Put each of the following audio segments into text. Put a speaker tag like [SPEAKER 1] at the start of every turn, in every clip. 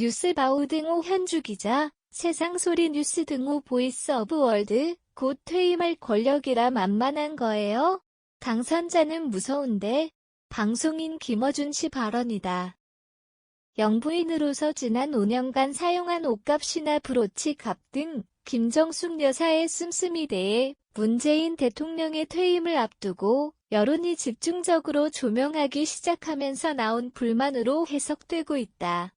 [SPEAKER 1] 뉴스바우 등호 현주 기자, 세상소리 뉴스 등호 보이스 오브 월드, 곧 퇴임할 권력이라 만만한 거예요? 당선자는 무서운데, 방송인 김어준 씨 발언이다. 영부인으로서 지난 5년간 사용한 옷값이나 브로치 값 등 김정숙 여사의 씀씀이 대해 문재인 대통령의 퇴임을 앞두고 여론이 집중적으로 조명하기 시작하면서 나온 불만으로 해석되고 있다.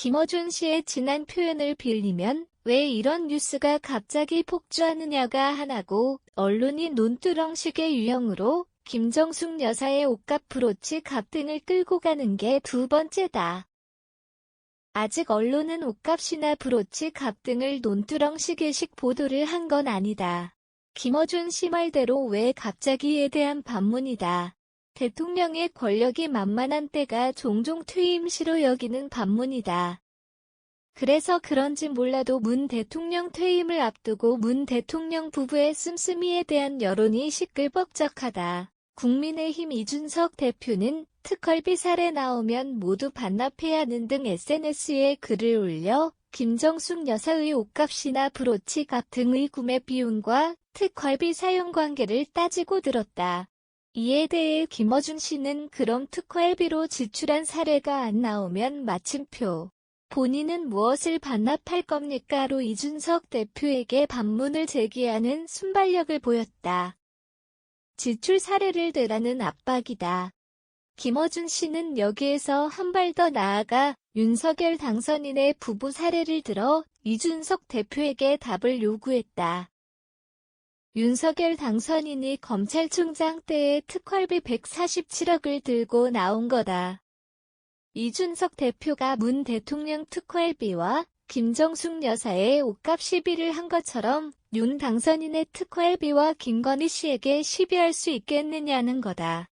[SPEAKER 1] 김어준 씨의 지난 표현을 빌리면 왜 이런 뉴스가 갑자기 폭주하느냐가 하나고 언론이 논두렁식의 유형으로 김정숙 여사의 옷값 브로치 값 등을 끌고 가는 게 두 번째다. 아직 언론은 옷값이나 브로치 값 등을 논두렁식의식 보도를 한 건 아니다. 김어준 씨 말대로 왜 갑자기에 대한 반문이다. 대통령의 권력이 만만한 때가 종종 퇴임 시로 여기는 반문이다. 그래서 그런지 몰라도 문 대통령 퇴임을 앞두고 문 대통령 부부의 씀씀이에 대한 여론이 시끌벅적하다. 국민의힘 이준석 대표는 특활비 사례 나오면 모두 반납해야 하는 등 SNS에 글을 올려 김정숙 여사의 옷값이나 브로치 값 등의 구매 비용과 특활비 사용 관계를 따지고 들었다. 이에 대해 김어준 씨는 그럼 특활비로 지출한 사례가 안 나오면 마침표. 본인은 무엇을 반납할 겁니까?로 이준석 대표에게 반문을 제기하는 순발력을 보였다. 지출 사례를 대라는 압박이다. 김어준 씨는 여기에서 한 발 더 나아가 윤석열 당선인의 부부 사례를 들어 이준석 대표에게 답을 요구했다. 윤석열 당선인이 검찰총장 때의 특활비 147억을 들고 나온 거다. 이준석 대표가 문 대통령 특활비와 김정숙 여사의 옷값 시비를 한 것처럼 윤 당선인의 특활비와 김건희 씨에게 시비할 수 있겠느냐는 거다.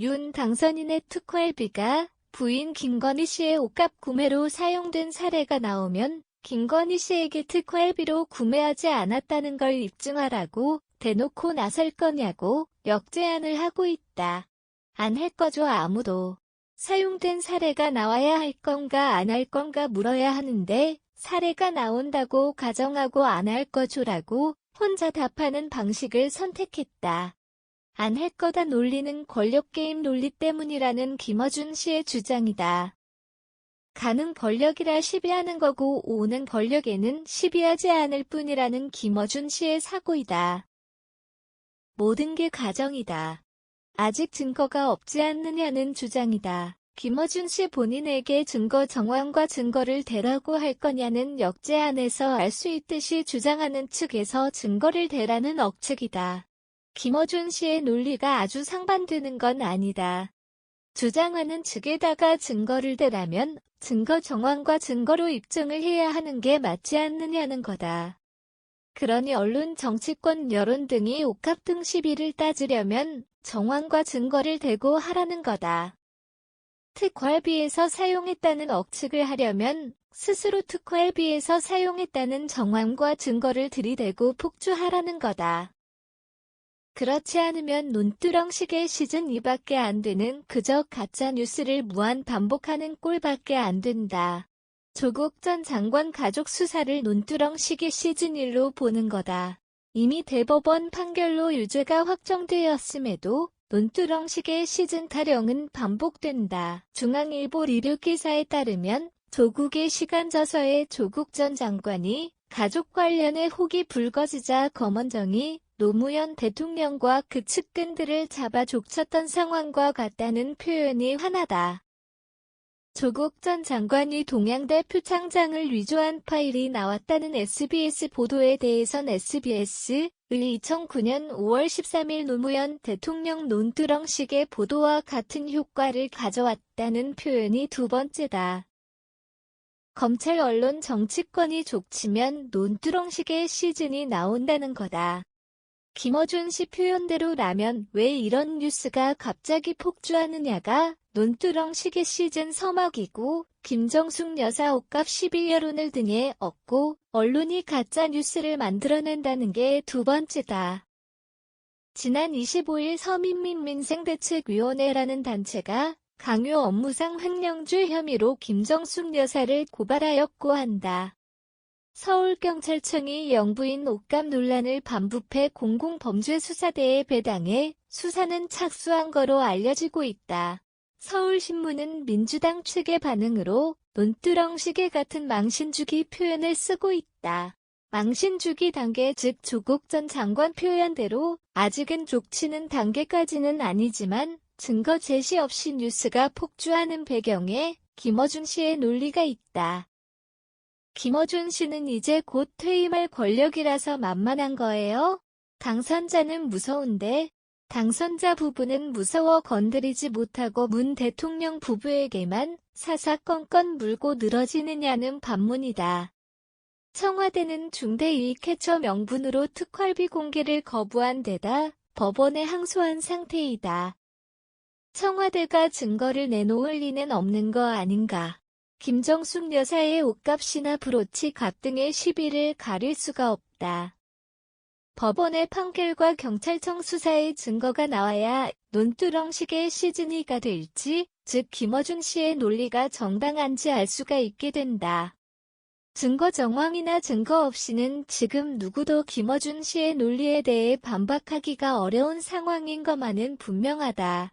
[SPEAKER 1] 윤 당선인의 특활비가 부인 김건희 씨의 옷값 구매로 사용된 사례가 나오면 김건희 씨에게 특활비로 구매하지 않았다는 걸 입증하라고 대놓고 나설 거냐고 역제안을 하고 있다. 안 할 거죠 아무도. 사용된 사례가 나와야 할 건가 안 할 건가 물어야 하는데 사례가 나온다고 가정하고 안 할 거죠라고 혼자 답하는 방식을 선택했다. 안 할 거다 논리는 권력게임 논리 때문이라는 김어준 씨의 주장이다. 가는 권력이라 시비하는 거고 오는 권력에는 시비하지 않을 뿐이라는 김어준 씨의 사고이다. 모든 게 가정이다. 아직 증거가 없지 않느냐는 주장이다. 김어준 씨 본인에게 증거 정황과 증거를 대라고 할 거냐는 역제안에서 알 수 있듯이 주장하는 측에서 증거를 대라는 억측이다. 김어준 씨의 논리가 아주 상반되는 건 아니다. 주장하는 측에다가 증거를 대라면 증거 정황과 증거로 입증을 해야 하는 게 맞지 않느냐는 거다. 그러니 언론, 정치권, 여론 등이 옥합 등 시비를 따지려면 정황과 증거를 대고 하라는 거다. 특활비에서 사용했다는 억측을 하려면 스스로 특활비에서 사용했다는 정황과 증거를 들이대고 폭주하라는 거다. 그렇지 않으면 논두렁식의 시즌 2밖에 안 되는 그저 가짜 뉴스를 무한 반복하는 꼴밖에 안 된다. 조국 전 장관 가족 수사를 논두렁식의 시즌 1로 보는 거다. 이미 대법원 판결로 유죄가 확정되었음에도 논두렁식의 시즌 타령은 반복된다. 중앙일보 리뷰 기사에 따르면 조국의 시간저서에 조국 전 장관이 가족 관련해 혹이 불거지자 검언정이 노무현 대통령과 그 측근들을 잡아 족쳤던 상황과 같다는 표현이 화나다. 조국 전 장관이 동양대 표창장을 위조한 파일이 나왔다는 SBS 보도에 대해선 SBS의 2009년 5월 13일 노무현 대통령 논두렁식의 보도와 같은 효과를 가져왔다는 표현이 두 번째다. 검찰 언론 정치권이 족치면 논두렁식의 시즌이 나온다는 거다. 김어준 씨 표현대로 라면 왜 이런 뉴스가 갑자기 폭주하느냐가 논두렁 시계 시즌 서막이고 김정숙 여사 옷값 12여론을 등에 얻고 언론이 가짜 뉴스를 만들어낸다는 게 두 번째다. 지난 25일 서민민민생대책위원회라는 단체가 강요 업무상 횡령죄 혐의로 김정숙 여사를 고발하였고 한다. 서울경찰청이 영부인 옷감 논란을 반부패 공공범죄수사대에 배당해 수사는 착수한 거로 알려지고 있다. 서울신문은 민주당 측의 반응으로 논두렁 시계 같은 망신주기 표현을 쓰고 있다. 망신주기 단계 즉 조국 전 장관 표현대로 아직은 족치는 단계까지는 아니지만 증거 제시 없이 뉴스가 폭주하는 배경에 김어준 씨의 논리가 있다. 김어준 씨는 이제 곧 퇴임할 권력이라서 만만한 거예요? 당선자는 무서운데 당선자 부부는 무서워 건드리지 못하고 문 대통령 부부에게만 사사건건 물고 늘어지느냐는 반문이다. 청와대는 중대이익해처 명분으로 특활비 공개를 거부한 데다 법원에 항소한 상태이다. 청와대가 증거를 내놓을 리는 없는 거 아닌가. 김정숙 여사의 옷값이나 브로치 값 등의 시비를 가릴 수가 없다. 법원의 판결과 경찰청 수사의 증거가 나와야 논두렁식의 시즌이가 될지, 즉 김어준 씨의 논리가 정당한지 알 수가 있게 된다. 증거 정황이나 증거 없이는 지금 누구도 김어준 씨의 논리에 대해 반박하기가 어려운 상황인 것만은 분명하다.